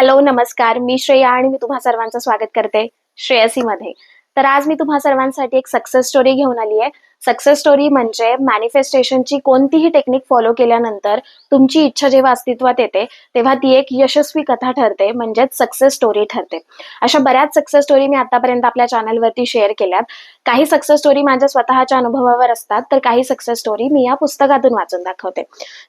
Hello नमस्कार. मी श्रेया आणि मी तुम्हा सर्वांचं स्वागत करते श्रेयसी मध्ये तर आज मी तुम्हा सर्वांसाठी एक सक्सेस स्टोरी घेऊन आली आहे सक्सेस स्टोरी म्हणजे मॅनिफेस्टेशनची कोणतीही टेक्निक फॉलो केल्यानंतर तुमची इच्छा जेव्हा अस्तित्वात येते तेव्हा ती एक यशस्वी कथा ठरते म्हणजेच सक्सेस स्टोरी ठरते. अशा बऱ्याच सक्सेस स्टोरी मी आतापर्यंत आपल्या चॅनलवरती शेअर केल्यात. काही सक्सेस स्टोरी माझ्या स्वतःच्या अनुभवावर असतात तर काही सक्सेस स्टोरी मी या पुस्तकातून वाचून दाखवते.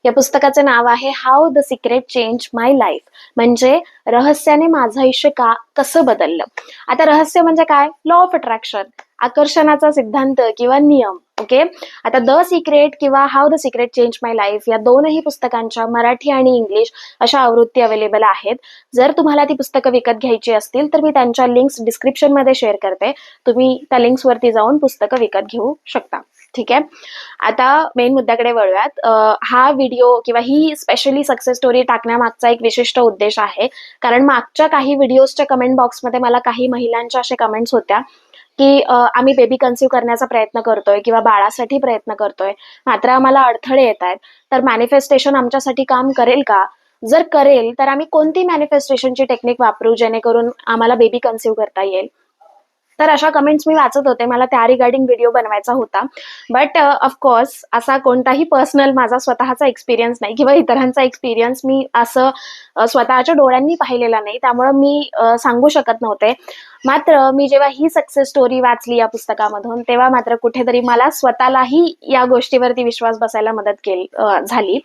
या पुस्तकाचं नाव आहे how the secret change my life म्हणजे रहस्याने माझं आयुष्य का कसं बदललं? आता रहस्य म्हणजे काय? लॉ ऑफ अट्रॅक्शन आकर्षणाचा सिद्धांत किंवा नियम ओके आता द सिक्रेट किंवा how the secret change my life या दोनही पुस्तकांच्या मराठी आणि इंग्लिश अशा आवृत्ती अवेलेबल आहेत. जर तुम्हाला ती पुस्तकं विकत घ्यायची असतील तर मी त्यांच्या लिंक्स डिस्क्रिप्शनमध्ये शेअर करते. तुम्ही त्या लिंक्स वरती जाऊन पुस्तकं विकत घेऊ शकता. ठीक आहे? आता मेन मुद्द्याकडे वळूयात. हा व्हिडिओ किंवा ही स्पेशली सक्सेस स्टोरी टाकण्यामागचा एक विशिष्ट उद्देश आहे. कारण मागच्या काही व्हिडिओजच्या कमेंट बॉक्समध्ये मला काही महिलांच्या अशा कमेंट्स होत्या की आम्ही बेबी कन्सिव्ह करण्याचा प्रयत्न करतोय किंवा बाळासाठी प्रयत्न करतोय. मात्र आम्हाला अडथळे येत आहेत. तर मॅनिफेस्टेशन आमच्यासाठी काम करेल का? जर करेल तर आम्ही कोणती मॅनिफेस्टेशनची टेक्निक वापरू जेणेकरून आम्हाला बेबी कन्सिव्ह करता येईल? तर अशा कमेंट्स मी वाचत होते. मला त्या रिगार्डिंग व्हिडिओ बनवायचा होता. बट ऑफकोर्स uh, असा कोणताही पर्सनल माझा स्वतःचा एक्सपिरियन्स नाही किंवा इतरांचा एक्सपिरियन्स मी असं स्वतःच्या डोळ्यांनी पाहिलेला नाही. त्यामुळं मी सांगू शकत नव्हते. मात्र मी जेव्हा ही सक्सेस स्टोरी वाचली या पुस्तकामधून तेव्हा मात्र कुठेतरी मला स्वतःलाही या गोष्टीवरती विश्वास बसायला मदत केली झाली.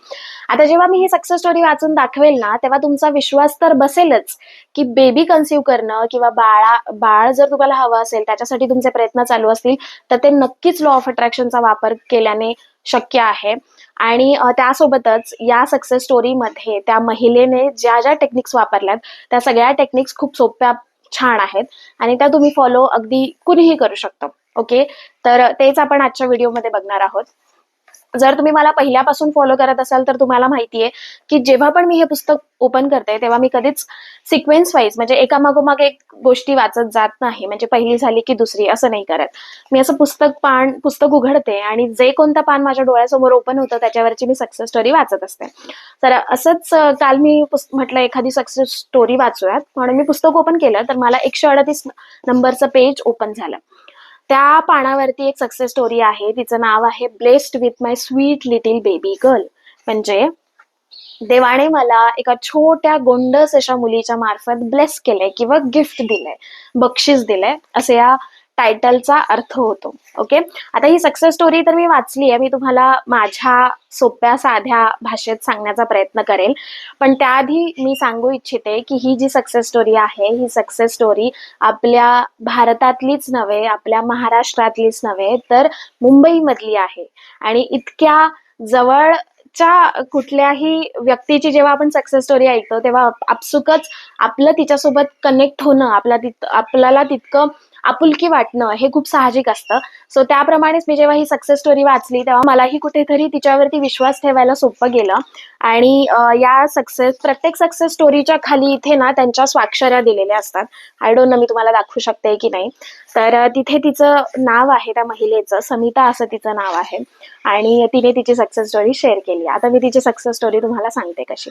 आता जेव्हा मी ही सक्सेस स्टोरी वाचून दाखवेल ना तेव्हा तुमचा विश्वास तर बसेलच की बेबी कन्सिव्ह करणं किंवा बाळा बाळ जर तुम्हाला हवं असेल त्याच्यासाठी तुमचे प्रयत्न चालू असतील तर ते नक्कीच लॉ ऑफ अट्रॅक्शनचा वापर केल्याने शक्य आहे. आणि त्यासोबतच या सक्सेस स्टोरीमध्ये त्या महिलेने ज्या ज्या टेक्निक्स वापरल्यात त्या सगळ्या टेक्निक्स खूप सोप्या छान आहेत. आणि त्या तुम्ही फॉलो अगदी कुणीही करू शकतो. ओके तर तेच आपण आजच्या व्हिडिओमध्ये बघणार आहोत. जर तुम्ही मला पहिल्यापासून फॉलो करत असाल तर तुम्हाला माहिती आहे की जेव्हा पण मी हे पुस्तक ओपन करते तेव्हा मी कधीच सिक्वेन्स वाईज म्हणजे एकामागोमाग एक गोष्टी वाचत जात नाही. म्हणजे पहिली झाली की दुसरी असं नाही करत. मी असं पुस्तक पान पुस्तक उघडते आणि जे कोणतं पान माझ्या डोळ्यासमोर ओपन होतं त्याच्यावरची मी सक्सेस स्टोरी वाचत असते. तर असंच काल मी म्हटलं एखादी सक्सेस स्टोरी वाचूयात. म्हणून मी पुस्तक ओपन केलं तर मला एकशे अडतीस नंबरचं पेज ओपन झालं. त्या पानावरती एक सक्सेस स्टोरी आहे. तिचं नाव आहे blessed with my sweet little baby girl म्हणजे देवाने मला एका छोट्या गोंडस अशा मुलीच्या मार्फत ब्लेस केलंय किंवा गिफ्ट दिलंय बक्षीस दिलंय. असे या टायटलचा अर्थ होतो. ओके आता ही सक्सेस स्टोरी तर मी वाचली आहे मी तुम्हाला माझ्या सोप्या साध्या भाषेत सांगण्याचा प्रयत्न करेल. पण त्याआधी मी सांगू इच्छिते की ही जी सक्सेस स्टोरी आहे ही सक्सेस स्टोरी आपल्या भारतातलीच नव्हे आपल्या महाराष्ट्रातलीच नव्हे तर मुंबईमधली आहे. आणि इतक्या जवळच्या कुठल्याही व्यक्तीची जेव्हा आपण सक्सेस स्टोरी ऐकतो तेव्हा आपसुकच आपलं तिच्यासोबत कनेक्ट होणं आपला तित आपल्याला तितकं आपुलकी वाटणं हे खूप साहजिक असतं. सो त्याप्रमाणेच मी जेव्हा ही सक्सेस स्टोरी वाचली तेव्हा मलाही कुठेतरी तिच्यावरती विश्वास ठेवायला सोपं गेलं. आणि या सक्सेस प्रत्येक सक्सेस स्टोरीच्या खाली इथे ना त्यांच्या स्वाक्षऱ्या दिलेल्या असतात. आय डोंट नो मी तुम्हाला दाखवू शकते की नाही. तर तिथे तिचं नाव आहे त्या महिलेचं समिता असं तिचं नाव आहे. आणि तिने तिची सक्सेस स्टोरी शेअर केली. आता मी तिची सक्सेस स्टोरी तुम्हाला सांगते कशी.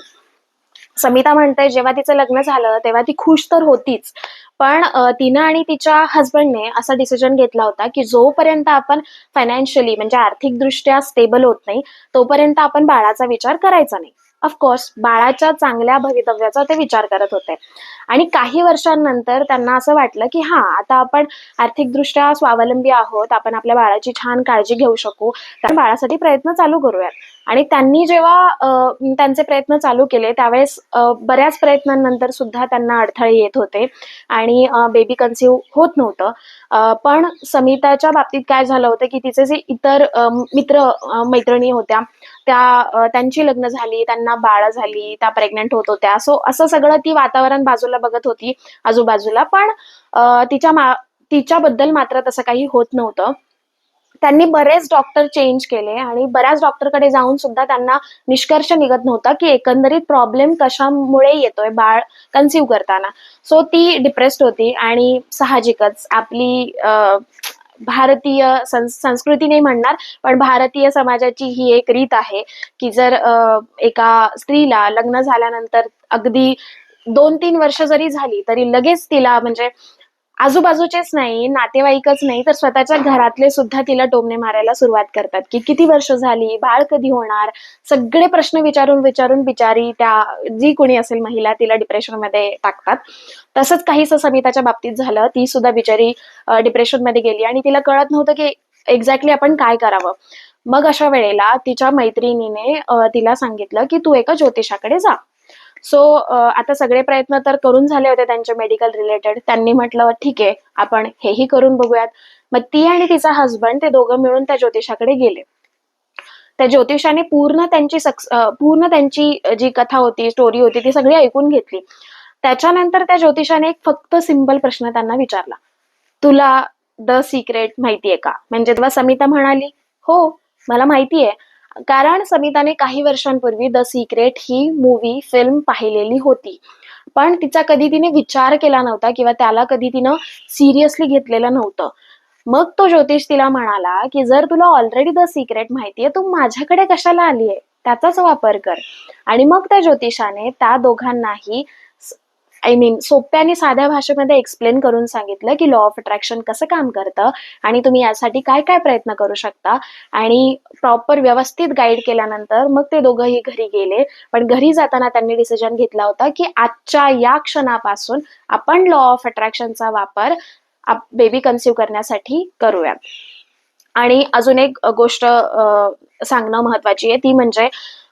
समिता म्हणते जेव्हा तिचं लग्न झालं तेव्हा ती खुश तर होतीच. पण तिनं आणि तिच्या हस्बंडने असा डिसिजन घेतला होता की जोपर्यंत आपण फायनान्शियली म्हणजे आर्थिकदृष्ट्या स्टेबल होत नाही तोपर्यंत आपण बाळाचा विचार करायचा नाही. ऑफकोर्स बाळाच्या चांगल्या भवितव्याचा ते विचार करत होते. आणि काही वर्षांनंतर त्यांना असं वाटलं की हा आता आपण आर्थिकदृष्ट्या स्वावलंबी आहोत. आपण आपल्या बाळाची छान काळजी घेऊ शकू. तर बाळासाठी प्रयत्न चालू करूयात. आणि त्यांनी जेव्हा त्यांचे प्रयत्न चालू केले त्यावेळेस बऱ्याच प्रयत्नांनंतर सुद्धा त्यांना अडथळे येत होते. आणि बेबी कन्सिव्ह होत नव्हतं. पण समिताच्या बाबतीत काय झालं होतं की तिचे जे इतर मित्र मैत्रिणी होत्या त्या त्यांची लग्न झाली त्यांना बाळ झाली त्या प्रेग्नेंट होत होत्या. सो असं सगळं ती वातावरण बाजूला बघत होती आजूबाजूला. पण तिच्या मा तिच्याबद्दल मात्र तसं काही होत नव्हतं. त्यांनी बरेच डॉक्टर चेंज केले आणि बऱ्याच डॉक्टरकडे जाऊन सुद्धा त्यांना निष्कर्ष निघत नव्हता की एकंदरीत प्रॉब्लेम कशामुळे येतोय बाळ कन्सिव्ह करताना. सो ती डिप्रेस्ड होती आणि साहजिकच आपली भारतीय संस संस्कृती नाही म्हणणार पण भारतीय समाजाची ही एक रीत आहे की जर अं, एका स्त्रीला लग्न झाल्यानंतर अगदी दोन तीन वर्ष जरी झाली तरी लगेच तिला म्हणजे आजूबाजूचेच नाही नातेवाईकच नाही तर स्वतःच्या घरातले सुद्धा तिला टोमणे मारायला सुरुवात करतात. की किती वर्ष झाली बाळ कधी होणार? सगळे प्रश्न विचारून विचारून बिचारी त्या जी कोणी असेल महिला तिला डिप्रेशनमध्ये टाकतात. तसंच काहीसं समिताच्या बाबतीत झालं ती सुद्धा बिचारी डिप्रेशनमध्ये गेली आणि तिला कळत नव्हतं की एक्झॅक्टली आपण काय करावं. मग अशा वेळेला तिच्या मैत्रिणीने तिला सांगितलं की तू एका ज्योतिषाकडे जा. सो आता सगळे प्रयत्न तर करून झाले होते त्यांचे मेडिकल रिलेटेड त्यांनी म्हटलं ठीक आहे आपण हेही करून बघूयात. मग ती आणि तिचा हसबंड ते दोघं मिळून त्या ज्योतिषाकडे गेले. त्या ज्योतिषाने पूर्ण त्यांची सक्स पूर्ण त्यांची जी कथा होती स्टोरी होती ती सगळी ऐकून घेतली. त्याच्यानंतर त्या ज्योतिषाने एक फक्त सिंपल प्रश्न त्यांना विचारला. तुला द सिक्रेट माहितीये का? म्हणजे तेव्हा समिता म्हणाली हो मला माहितीये. कारण समिताने काही वर्षांपूर्वी द सिक्रेट ही मूवी फिल्म पाहिलेली होती. पण तिचा कधी तिने विचार केला नव्हता किंवा त्याला कधी तिनं सिरियसली घेतलेलं नव्हतं. मग तो ज्योतिष तिला म्हणाला की जर तुला ऑलरेडी द सिक्रेट माहितीये तू माझ्याकडे कशाला आलीये? त्याचाच वापर कर. आणि मग त्या ज्योतिषाने त्या दोघांनाही आय मीन सोप्या आणि साध्या भाषेमध्ये एक्सप्लेन करून सांगितलं की लॉ ऑफ अट्रॅक्शन कसं काम करतं आणि तुम्ही यासाठी काय काय प्रयत्न करू शकता. आणि प्रॉपर व्यवस्थित गाईड केल्यानंतर मग ते दोघंही घरी गेले. पण घरी जाताना त्यांनी डिसिजन घेतला होता की आजच्या या क्षणापासून आपण लॉ ऑफ अट्रॅक्शनचा वापर बेबी कन्सिव्ह करण्यासाठी करूया. आणि अजून एक गोष्ट सांगणं महत्वाची आहे. ती म्हणजे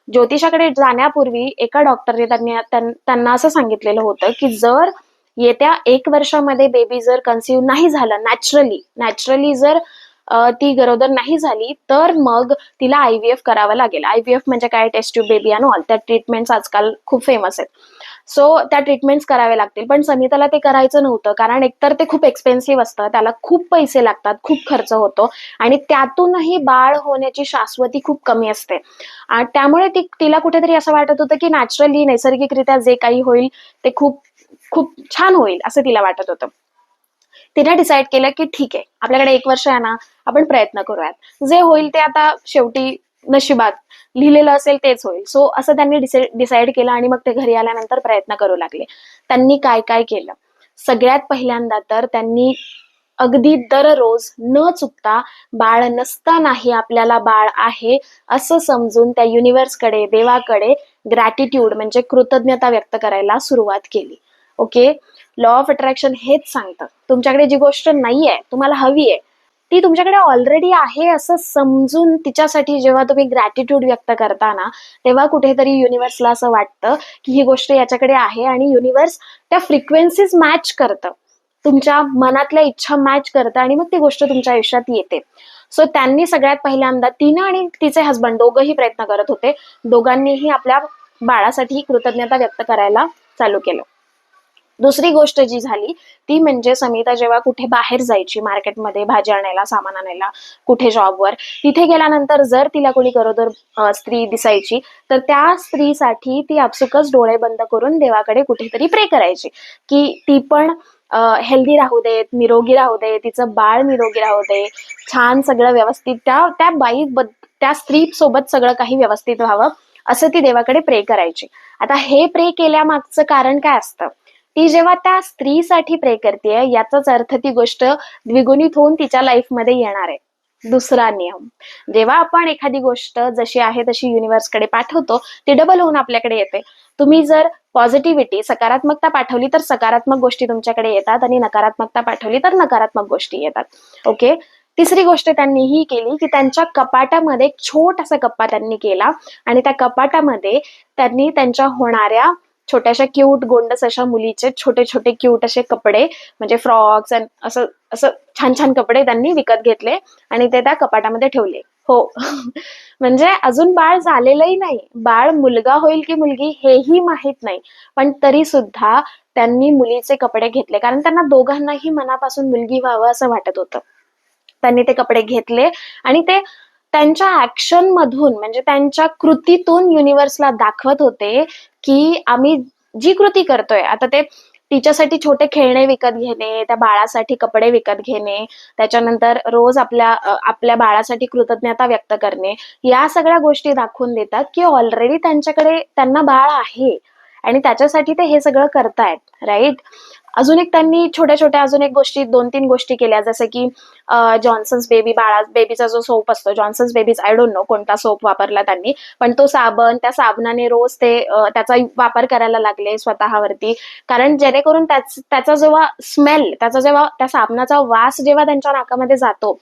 ज्योतिषाकडे जाण्यापूर्वी एका डॉक्टरने त्यांनी त्यांना असं सांगितलेलं होतं की जर येत्या एक वर्षामध्ये बेबी जर कन्सिव्ह नाही झालं नॅचरली नॅचरली जर ती गरोदर नाही झाली तर मग तिला आय व्ही एफ करावं लागेल. आय व्ही एफ म्हणजे काय? टेस्ट ट्यूब बेबी आणि. ऑल त्या ट्रीटमेंट्स आजकाल खूप फेमस आहेत. सो त्या ट्रीटमेंट्स करावे लागतील. पण समिताला ते करायचं नव्हतं. कारण एकतर ते खूप एक्सपेन्सिव्ह असतं. त्याला खूप पैसे लागतात. खूप खर्च होतो. आणि त्यातूनही बाळ होण्याची शाश्वती खूप कमी असते. आणि त्यामुळे ती तिला कुठेतरी असं वाटत होतं की नॅचरली नैसर्गिकरित्या जे काही होईल ते खूप खूप छान होईल असं तिला वाटत होतं. तिने डिसाईड केलं की ठीक आहे. आपल्याकडे एक वर्ष आहे ना आपण प्रयत्न करूयात. जे होईल ते आता शेवटी नशिबात लिहिलेलं असेल तेच होईल. सो असं त्यांनी डिसाईड केलं आणि मग ते घरी आल्यानंतर प्रयत्न करू लागले. त्यांनी काय काय केलं? सगळ्यात पहिल्यांदा तर त्यांनी अगदी दररोज न चुकता बाळ नसतानाही आपल्याला बाळ आहे असं समजून त्या युनिव्हर्सकडे देवाकडे ग्रॅटिट्यूड म्हणजे कृतज्ञता व्यक्त करायला सुरुवात केली. ओके लॉ ऑफ अट्रॅक्शन हेच सांगतं. तुमच्याकडे जी गोष्ट नाहीये तुम्हाला हवी आहे ती तुमच्याकडे ऑलरेडी आहे असं समजून तिच्यासाठी जेव्हा तुम्ही ग्रॅटिट्यूड व्यक्त करता ना तेव्हा कुठेतरी युनिव्हर्सला असं वाटतं की ही गोष्ट याच्याकडे आहे आणि युनिव्हर्स त्या फ्रिक्वेन्सीज मॅच करतं. तुमच्या मनातल्या इच्छा मॅच करतं आणि मग ती गोष्ट तुमच्या आयुष्यात येते. सो त्यांनी सगळ्यात पहिल्यांदा तिनं आणि तिचे हसबंड दोघंही प्रयत्न करत होते. दोघांनीही आपल्या बाळासाठी कृतज्ञता व्यक्त करायला चालू केलं. दुसरी गोष्ट जी झाली ती म्हणजे समिता जेव्हा कुठे बाहेर जायची मार्केटमध्ये भाजी आणायला सामान आणायला कुठे जॉबवर तिथे गेल्यानंतर जर तिला कोणी गरोदर स्त्री दिसायची तर त्या स्त्रीसाठी ती आपसुकच डोळे बंद करून देवाकडे कुठेतरी प्रे करायची. की ती पण हेल्दी राहू देत निरोगी राहू दे तिचं बाळ निरोगी राहू दे छान सगळं व्यवस्थित त्या त्या बाई त्या स्त्री सोबत सगळं काही व्यवस्थित व्हावं असं ती देवाकडे प्रे करायची. आता हे प्रे केल्यामागचं कारण काय असतं? ती जेव्हा त्या स्त्रीसाठी प्रे करते याचाच अर्थ ती गोष्ट द्विगुणित होऊन तिच्या लाईफमध्ये येणार आहे. दुसरा नियम जेव्हा आपण एखादी गोष्ट जशी आहे तशी युनिव्हर्सकडे पाठवतो ती डबल होऊन आपल्याकडे येते. तुम्ही जर पॉझिटिव्हिटी सकारात्मकता पाठवली तर सकारात्मक गोष्टी तुमच्याकडे येतात आणि नकारात्मकता पाठवली तर नकारात्मक गोष्टी येतात. ओके तिसरी गोष्ट त्यांनी ही केली की त्यांच्या कपाटामध्ये एक छोटासा कप्पा त्यांनी केला आणि त्या कपाटामध्ये त्यांनी त्यांच्या होणाऱ्या छोट्याशा क्यूट गोंडस अशा मुलीचे छोटे छोटे क्यूट असे कपडे म्हणजे फ्रॉक्स असं असं छान छान कपडे त्यांनी विकत घेतले आणि ते त्या कपाटामध्ये ठेवले. हो. म्हणजे अजून बाळ झालेलंही नाही. बाळ मुलगा होईल की मुलगी हेही माहीत नाही. पण तरी सुद्धा त्यांनी मुलीचे कपडे घेतले. कारण त्यांना दोघांनाही मनापासून मुलगी व्हावं असं वाटत होतं. त्यांनी ते कपडे घेतले आणि ते त्यांच्या ऍक्शन मधून म्हणजे त्यांच्या कृतीतून युनिव्हर्सला दाखवत होते की आम्ही जी कृती करतोय आता ते तिच्यासाठी छोटे खेळणे विकत घेणे त्या बाळासाठी कपडे विकत घेणे त्याच्यानंतर रोज आपल्या आपल्या बाळासाठी कृतज्ञता व्यक्त करणे या सगळ्या गोष्टी दाखवून देतात की ऑलरेडी त्यांच्याकडे त्यांना बाळ आहे. आणि त्याच्यासाठी ते हे सगळं करतायत राईट अजून एक त्यांनी छोट्या छोट्या अजून एक गोष्टी दोन तीन गोष्टी केल्या. जसं की जॉन्सन्स बेबी बाळा बेबीचा जो सोप असतो Johnson's baby's I don't know कोणता सोप वापरला त्यांनी. पण तो साबण त्या साबणाने रोज ते त्याचा वापर करायला लागले स्वतःवरती. कारण जेणेकरून त्याचा जेव्हा स्मेल त्याचा जेव्हा त्या साबणाचा वास जेव्हा त्यांच्या नाकामध्ये जातो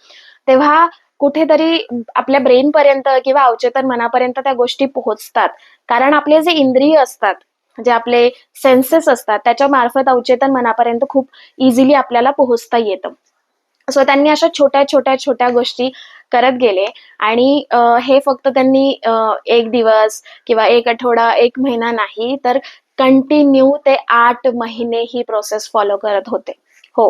तेव्हा कुठेतरी आपल्या ब्रेन पर्यंत किंवा अवचेतन मनापर्यंत त्या गोष्टी पोहोचतात. कारण आपले जे इंद्रिय असतात जे आपले सेन्सेस असतात त्याच्या मार्फत अवचेतन मनापर्यंत खूप इझिली आपल्याला पोहोचता येतं. सो त्यांनी अशा छोट्या छोट्या छोट्या गोष्टी करत गेले आणि हे फक्त त्यांनी एक दिवस किंवा एक आठवडा एक महिना नाही तर कंटिन्यू ते आठ महिने ही प्रोसेस फॉलो करत होते. हो.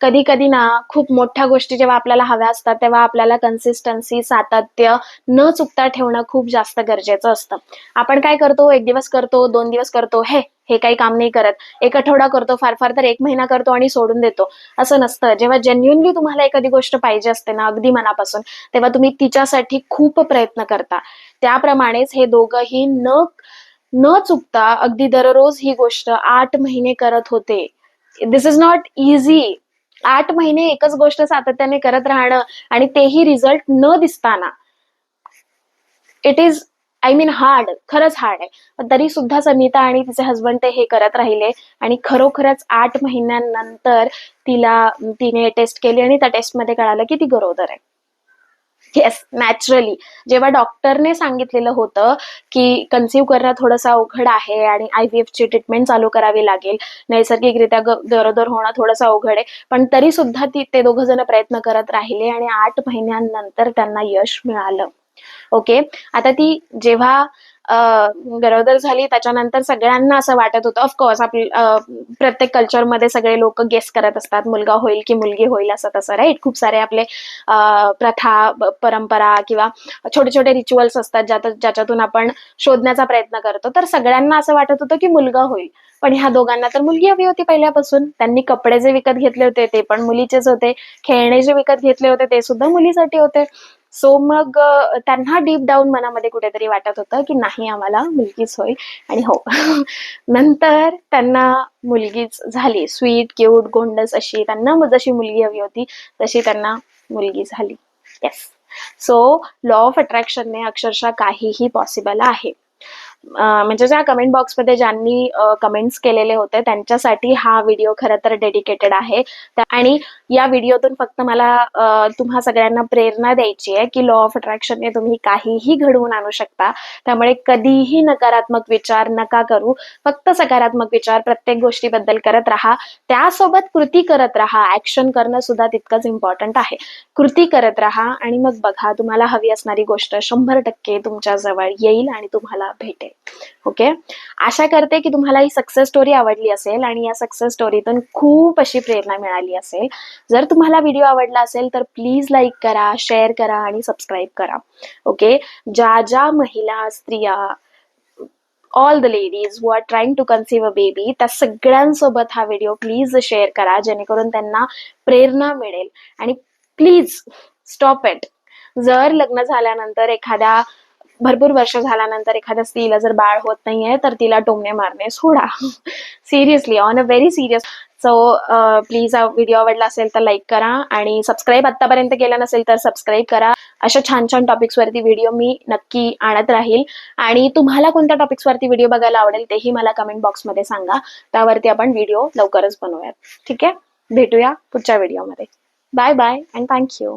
कधी कधी ना खूप मोठ्या गोष्टी जेव्हा आपल्याला हव्या असतात तेव्हा आपल्याला कन्सिस्टन्सी सातत्य न चुकता ठेवणं खूप जास्त गरजेचं असतं. आपण काय करतो एक दिवस करतो दोन दिवस करतो हे हे काही काम नाही करत. एक आठवडा करतो फार फार तर एक महिना करतो आणि सोडून देतो. असं नसतं. जेव्हा जेन्युनली तुम्हाला एखादी गोष्ट पाहिजे असते ना अगदी मनापासून तेव्हा तुम्ही तिच्यासाठी खूप प्रयत्न करता. त्याप्रमाणेच हे दोघंही न न चुकता अगदी दररोज ही गोष्ट आठ महिने करत होते. दिस इज नॉट इझी आठ महिने एकच गोष्ट सातत्याने करत राहणं आणि तेही रिझल्ट न दिसताना. It is I mean hard खरंच हार्ड आहे. पण तरी सुद्धा समिता आणि तिचे हसबंड ते हे करत राहिले आणि खरोखरच आठ महिन्यांनंतर तिला तिने टेस्ट केली आणि त्या टेस्टमध्ये कळालं की ती गरोदर आहे. येस नॅचरली जेव्हा डॉक्टरने सांगितलेलं होतं की कन्सिव्ह करणं थोडंसं अवघड आहे आणि आय व्ही ची ट्रीटमेंट चालू करावी लागेल नैसर्गिकरित्या गरोदर होणं थोडंसं अवघड आहे पण तरी सुद्धा ती ते दोघं जण प्रयत्न करत राहिले आणि आठ महिन्यांनंतर त्यांना यश मिळालं. ओके आता ती जेव्हा गरोदर झाली त्याच्यानंतर सगळ्यांना असं वाटत होतं ऑफकोर्स आपली प्रत्येक कल्चरमध्ये सगळे लोक गेस करत असतात मुलगा होईल की मुलगी होईल असं तसं राईट खूप सारे आपले प्रथा परंपरा किंवा छोटे छोटे रिच्युअल्स असतात ज्यात ज्याच्यातून आपण शोधण्याचा प्रयत्न करतो. तर सगळ्यांना असं वाटत होतं की मुलगा होईल. पण ह्या दोघांना तर मुलगी हवी होती पहिल्यापासून. त्यांनी कपडे जे विकत घेतले होते ते पण मुलीचेच होते. खेळणे जे विकत घेतले होते ते सुद्धा मुलीसाठी होते. सो मग त्यांना डीप डाऊन मनामध्ये कुठेतरी वाटत होतं की नाही आम्हाला मुलगीच होईल. आणि हो नंतर त्यांना मुलगीच झाली. स्वीट क्यूट गोंडस अशी त्यांना जशी मुलगी हवी होती तशी त्यांना मुलगी झाली. येस सो लॉ ऑफ अट्रॅक्शनने अक्षरशः काहीही पॉसिबल आहे. म्हणजे ज्या कमेंट बॉक्समध्ये ज्यांनी कमेंट्स केलेले होते त्यांच्यासाठी हा व्हिडिओ खरं तर डेडिकेटेड आहे. आणि या व्हिडिओतून फक्त मला तुम्हा सगळ्यांना प्रेरणा द्यायची आहे की लॉ ऑफ अट्रॅक्शनने तुम्ही काहीही घडवून आणू शकता. त्यामुळे कधीही नकारात्मक विचार नका करू. फक्त सकारात्मक विचार प्रत्येक गोष्टीबद्दल करत राहा. त्यासोबत कृती करत राहा. ऍक्शन करणं सुद्धा तितकंच इम्पॉर्टंट आहे. कृती करत राहा आणि मग बघा तुम्हाला हवी असणारी गोष्ट शंभर टक्के तुमच्या जवळ येईल आणि तुम्हाला भेटेल. ओके? आशा करते की तुम्हाला ही सक्सेस स्टोरी आवडली असेल आणि या सक्सेस स्टोरीतून खूप अशी प्रेरणा मिळाली असेल. जर तुम्हाला व्हिडिओ आवडला असेल तर प्लीज लाईक करा शेअर करा आणि सबस्क्राईब करा. ओके? ज्या ज्या महिला स्त्रिया all the ladies who are trying to conceive a baby त्या सगळ्यांसोबत हा व्हिडिओ प्लीज शेअर करा जेणेकरून त्यांना प्रेरणा मिळेल. आणि प्लीज स्टॉप इट जर लग्न झाल्यानंतर एखाद्या भरपूर वर्ष झाल्यानंतर एखाद्या स्त्रीला जर बाळ होत नाहीये तर तिला टोमणे मारणे सोडा. Seriously on a very serious so please हा व्हिडिओ आवडला असेल तर लाईक करा आणि सबस्क्राईब आतापर्यंत केला नसेल तर सबस्क्राईब करा. अशा छान छान टॉपिक्सवरती व्हिडिओ मी नक्की आणत राहील. आणि तुम्हाला कोणत्या टॉपिक्सवरती व्हिडिओ बघायला आवडेल तेही मला कमेंट बॉक्समध्ये सांगा. त्यावरती आपण व्हिडिओ लवकरच बनवूयात. ठीक आहे? भेटूया पुढच्या व्हिडिओमध्ये बाय बाय अँड थँक्यू